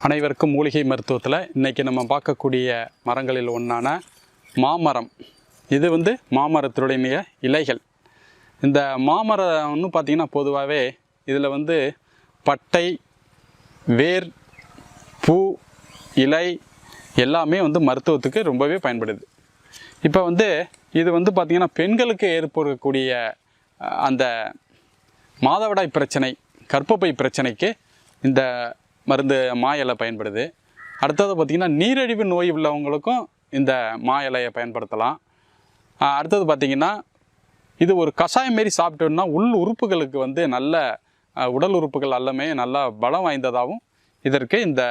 அனைவருக்கும் மூலிகை மருத்துவத்தில் இன்றைக்கி நம்ம பார்க்கக்கூடிய மரங்களில் ஒன்றான மாமரம். இது வந்து மாமரத்தினுடைய இலைகள். இந்த மாமரம்னு பார்த்திங்கன்னா பொதுவாகவே இதில் வந்து பட்டை வேர் பூ இலை எல்லாமே வந்து மருத்துவத்துக்கு ரொம்பவே பயன்படுது. இப்போ வந்து இது வந்து பார்த்திங்கன்னா பெண்களுக்கு ஏற்படக்கூடிய அந்த மாதவிடாய் பிரச்சனை கற்பப்பை பிரச்சனைக்கு இந்த மருந்து மா இலை பயன்படுது. அடுத்தது பார்த்திங்கன்னா நீரிழிவு நோய் உள்ளவங்களுக்கும் இந்த மா இலையை பயன்படுத்தலாம் அடுத்தது பார்த்திங்கன்னா இது ஒரு கஷாயம் மாரி சாப்பிட்டோம்னா உள் உறுப்புகளுக்கு வந்து நல்ல உடல் உறுப்புகள் எல்லாமே நல்லா பலம் வாய்ந்ததாகவும் இதற்கு இந்த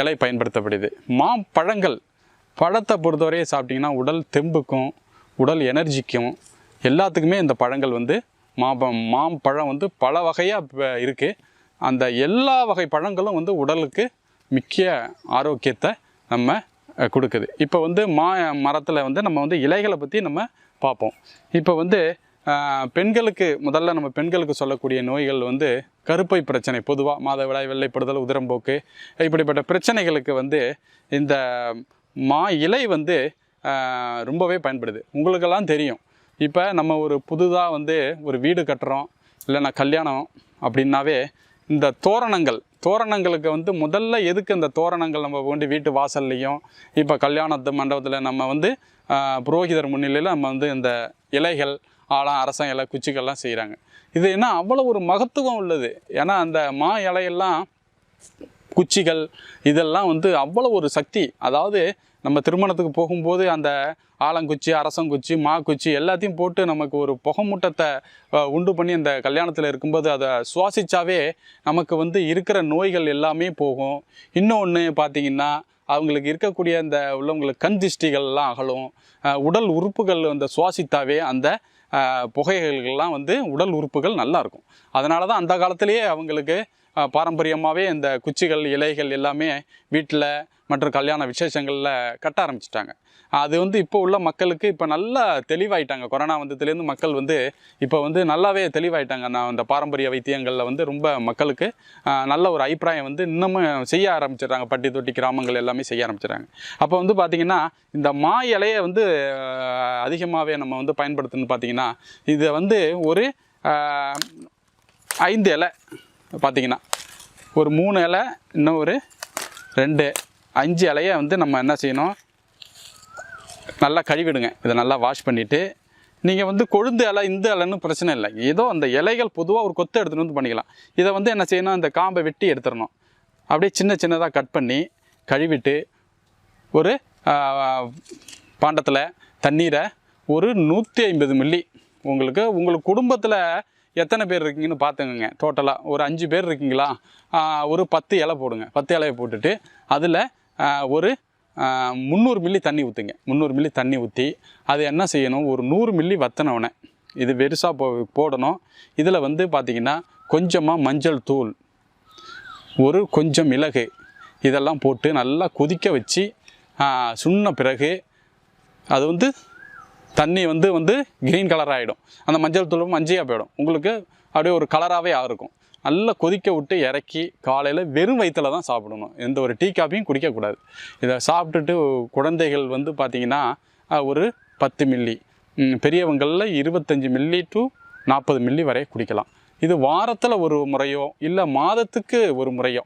இலை பயன்படுத்தப்படுது. மாம்பழங்கள் பழத்தை பொறுத்தவரையே சாப்பிட்டிங்கன்னா உடல் தெம்புக்கும் உடல் எனர்ஜிக்கும் எல்லாத்துக்குமே இந்த பழங்கள் வந்து மாம்பம் மாம்பழம் வந்து பல வகையாக இருக்குது அந்த எல்லா வகை பழங்களும் வந்து உடலுக்கு முக்கிய ஆரோக்கியத்தை நம்ம கொடுக்குது. இப்போ வந்து மா மரத்தில் வந்து நம்ம வந்து இலைகளை பற்றி நம்ம பார்ப்போம். இப்போ வந்து பெண்களுக்கு முதல்ல நம்ம பெண்களுக்கு சொல்லக்கூடிய நோய்கள் வந்து கருப்பை பிரச்சனை. பொதுவாக மாதவிடாய் வெள்ளைப்படுதல் உதிரம்போக்கு இப்படிப்பட்ட பிரச்சனைகளுக்கு வந்து இந்த மா இலை வந்து ரொம்பவே பயன்படுது. உங்களுக்கெல்லாம் தெரியும். இப்போ நம்ம ஒரு புதுதாக வந்து ஒரு வீடு கட்டுறோம் இல்லைன்னா கல்யாணம் அப்படின்னாவே இந்த தோரணங்கள் தோரணங்களுக்கு வந்து முதல்ல எதுக்கு இந்த தோரணங்கள் நம்ம வேண்டி வீட்டு வாசல்லையும் இப்போ கல்யாணத்து மண்டபத்தில் நம்ம வந்து புரோகிதர் முன்னிலையில் நம்ம வந்து இந்த இலைகள் ஆழம் அரசம் இலை குச்சிகள்லாம் செய்கிறாங்க இது என்ன அவ்வளோ ஒரு மகத்துவம் உள்ளது. ஏன்னா அந்த மா இலையெல்லாம் குச்சிகள் இதெல்லாம் வந்து அவ்வளோ ஒரு சக்தி. அதாவது நம்ம திருமணத்துக்கு போகும்போது அந்த ஆலங்குச்சி அரசங்குச்சி மா குச்சி எல்லாத்தையும் போட்டு நமக்கு ஒரு புகமூட்டத்தை உண்டு பண்ணி அந்த கல்யாணத்தில் இருக்கும்போது அதை சுவாசித்தாவே நமக்கு வந்து இருக்கிற நோய்கள் எல்லாமே போகும். இன்னொன்று பார்த்திங்கன்னா அவங்களுக்கு இருக்கக்கூடிய அந்த உள்ளவங்களுக்கு கண் திஷ்டிகள்லாம் அகலும். உடல் உறுப்புகள் அந்த சுவாசித்தாவே அந்த புகைகள்லாம் வந்து உடல் உறுப்புகள் நல்லாயிருக்கும் அதனால தான் அந்த காலத்திலேயே அவங்களுக்கு பாரம்பரியமாகவே இந்த குச்சிகள் இலைகள் எல்லாமே வீட்டில் மற்றும் கல்யாண விசேஷங்களில் கட்ட ஆரம்பிச்சிட்டாங்க. அது வந்து இப்போ உள்ள மக்களுக்கு இப்போ நல்லா தெளிவாயிட்டாங்க. கொரோனா வந்ததுலேருந்து மக்கள் வந்து இப்போ வந்து நல்லாவே தெளிவாயிட்டாங்க. நான் அந்த பாரம்பரிய வைத்தியங்களில் வந்து ரொம்ப மக்களுக்கு நல்ல ஒரு அபிப்பிராயம் வந்து இன்னமும் செய்ய ஆரம்பிச்சிடுறாங்க. பட்டி தொட்டி கிராமங்கள் எல்லாமே செய்ய ஆரம்பிச்சிடுறாங்க. அப்போ வந்து பார்த்திங்கன்னா இந்த மா இலையை வந்து அதிகமாகவே நம்ம வந்து பயன்படுத்துன்னு பார்த்தீங்கன்னா இதை வந்து ஒரு ஐந்து இலை பார்த்தீங்கன்னா ஒரு மூணு இலை இன்னும் ஒரு ரெண்டு அஞ்சு இலையை வந்து நம்ம என்ன செய்யணும்? நல்லா கழுவிடுங்க. இதை நல்லா வாஷ் பண்ணிவிட்டு நீங்கள் வந்து கொழுந்து இலை இந்த இலைன்னு பிரச்சனை இல்லை. ஏதோ அந்த இலைகள் பொதுவாக ஒரு கொத்து எடுத்துகிட்டு வந்து பண்ணிக்கலாம். இதை வந்து என்ன செய்யணும்? அந்த காம்பை வெட்டி எடுத்துடணும். அப்படியே சின்ன சின்னதாக கட் பண்ணி கழுவிட்டு ஒரு பாண்டத்தில் தண்ணீரை ஒரு நூற்றி ஐம்பது மில்லி உங்களுக்கு உங்களுக்கு குடும்பத்தில் எத்தனை பேர் இருக்கீங்கன்னு பார்த்துக்கோங்க. டோட்டலாக ஒரு அஞ்சு பேர் இருக்கீங்களா? ஒரு பத்து இலை போடுங்க. பத்து இலையை போட்டுட்டு அதில் ஒரு முந்நூறு மில்லி தண்ணி ஊற்றுங்க முந்நூறு மில்லி தண்ணி ஊற்றி அது என்ன செய்யணும்? ஒரு நூறு மில்லி வத்தனவனை இது வெறுசாக போ போடணும். இதில் வந்து பார்த்திங்கன்னா கொஞ்சமாக மஞ்சள் தூள் ஒரு கொஞ்சம் மிளகு இதெல்லாம் போட்டு நல்லா கொதிக்க வச்சு சுண்ண பிறகு அது வந்து தண்ணி வந்து வந்து க்ரீன் கலர் ஆகிடும் அந்த மஞ்சள் தூளும் மஞ்சையாக போயிடும். உங்களுக்கு அப்படியே ஒரு கலராகவே இருக்கும் நல்லா கொதிக்க விட்டு இறக்கி காலையில் வெறும் வயிற்றில் தான் சாப்பிடணும். எந்த ஒரு டீ காப்பியும் குடிக்கக்கூடாது. இதை சாப்பிட்டுட்டு குழந்தைகள் வந்து பார்த்திங்கன்னா ஒரு பத்து மில்லி பெரியவங்களில் இருபத்தஞ்சி மில்லி டு நாற்பது மில்லி வரை குடிக்கலாம். இது வாரத்தில் ஒரு முறையோ இல்லை மாதத்துக்கு ஒரு முறையோ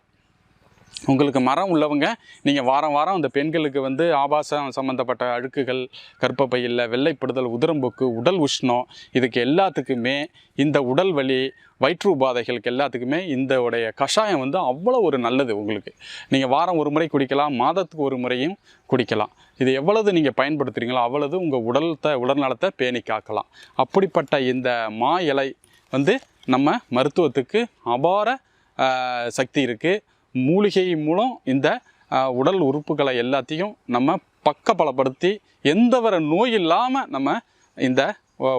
உங்களுக்கு மரம் உள்ளவங்க நீங்கள் வாரம் வாரம் அந்த பெண்களுக்கு வந்து ஆபாசம் சம்மந்தப்பட்ட அழுக்குகள் கற்பப்பையில் வெள்ளைப்படுதல் உதிரம்போக்கு உடல் உஷ்ணம் இதுக்கு எல்லாத்துக்குமே இந்த உடல் வலி வயிற்று உபாதைகளுக்கு எல்லாத்துக்குமே இந்த உடைய கஷாயம் வந்து அவ்வளோ ஒரு நல்லது உங்களுக்கு. நீங்கள் வாரம் ஒரு முறை குடிக்கலாம் மாதத்துக்கு ஒரு முறையும் குடிக்கலாம். இது எவ்வளவு நீங்கள் பயன்படுத்துகிறீங்களோ அவ்வளவு உங்கள் உடலத்தை உடல்நலத்தை பேணி காக்கலாம். அப்படிப்பட்ட இந்த மா இலை வந்து நம்ம மருத்துவத்துக்கு அபார சக்தி இருக்குது மூலிகை மூலம் இந்த உடல் உறுப்புகளை எல்லாத்தையும் நம்ம பக்கபலப்படுத்தி எந்த வர நோய் இல்லாமல் நம்ம இந்த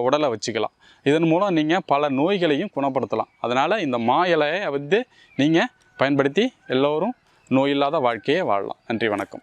உடலை வச்சுக்கலாம். இதன் மூலம் நீங்கள் பல நோய்களையும் குணப்படுத்தலாம். அதனால் இந்த மா இலையை வந்து நீங்கள் பயன்படுத்தி எல்லோரும் நோயில்லாத வாழ்க்கையை வாழலாம். நன்றி வணக்கம்.